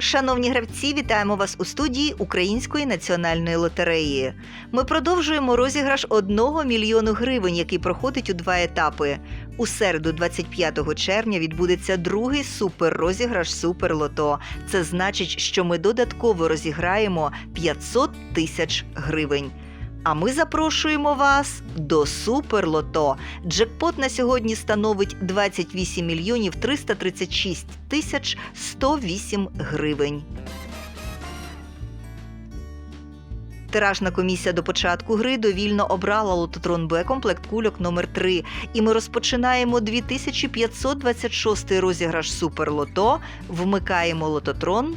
Шановні гравці, вітаємо вас у студії Української національної лотереї. Ми продовжуємо розіграш 1 мільйону гривень, який проходить у два етапи. У середу, 25 червня, відбудеться другий суперрозіграш Суперлото. Це значить, що ми додатково розіграємо 500 тисяч гривень. А ми запрошуємо вас до Суперлото. Джекпот на сьогодні становить 28 мільйонів 336 тисяч 108 гривень. Тиражна комісія до початку гри довільно обрала лототрон Б комплект кульок номер 3 І ми розпочинаємо 2526 розіграш Суперлото. Вмикаємо лототрон.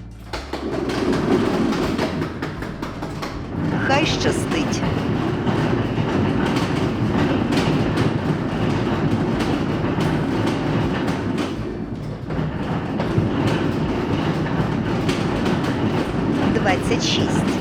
Хай щастить. Двадцять шість.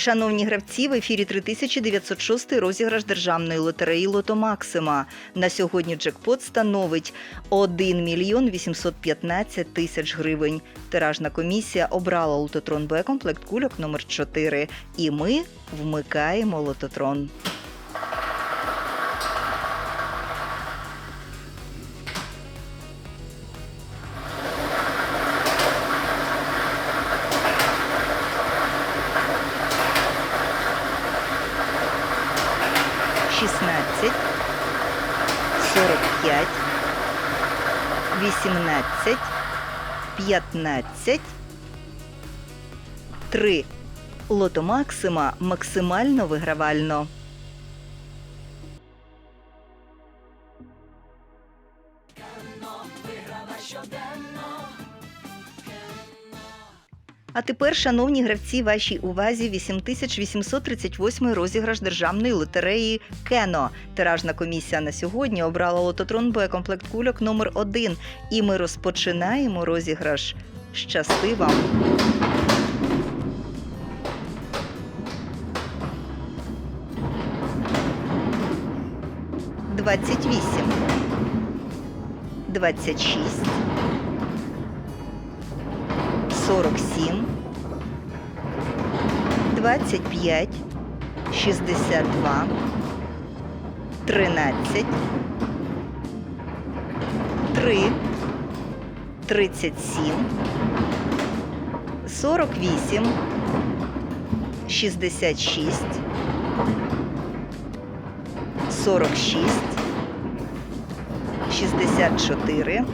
Шановні гравці, в ефірі 3906 розіграш державної лотереї Лото Максима. На сьогодні джекпот становить 1 мільйон 815 тисяч гривень. Тиражна комісія обрала лототрон Б комплект кульок номер 4 І ми вмикаємо лототрон. Шістнадцять, сорок п'ять, вісімнадцять, п'ятнадцять, три. Лото Максима максимально вигравально. А тепер, шановні гравці, вашій увазі 8838 розіграш державної лотереї Кено. Тиражна комісія на сьогодні обрала лототрон Б комплект кульок номер 1 І ми розпочинаємо розіграш. Щасти вам! Двадцять вісім. Двадцять шість. 47, 25, 62, 13, 3, 37, 48, 66, 46, 64,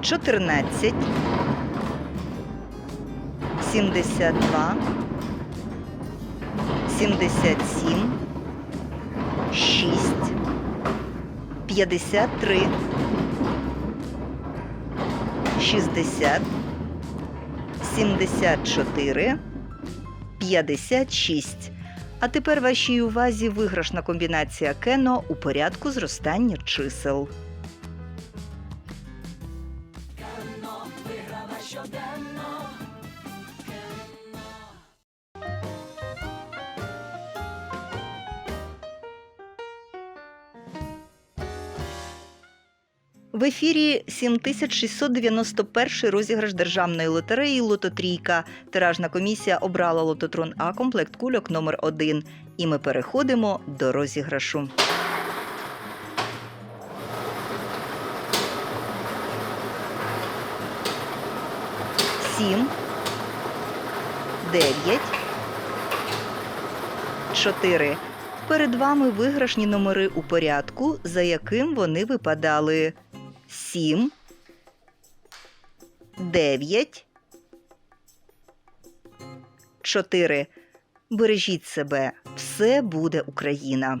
14, 72, 77, 6, 53, 60, 74, 56. А тепер вашій увазі виграшна комбінація Кено у порядку зростання чисел. В ефірі 7691 розіграш державної лотереї Лототрійка. Тиражна комісія обрала лототрон А комплект кульок номер 1 І ми переходимо до розіграшу. Сім, дев'ять, 4. Перед вами виграшні номери у порядку, за яким вони випадали 7, 9, 4. Бережіть себе, все буде Україна.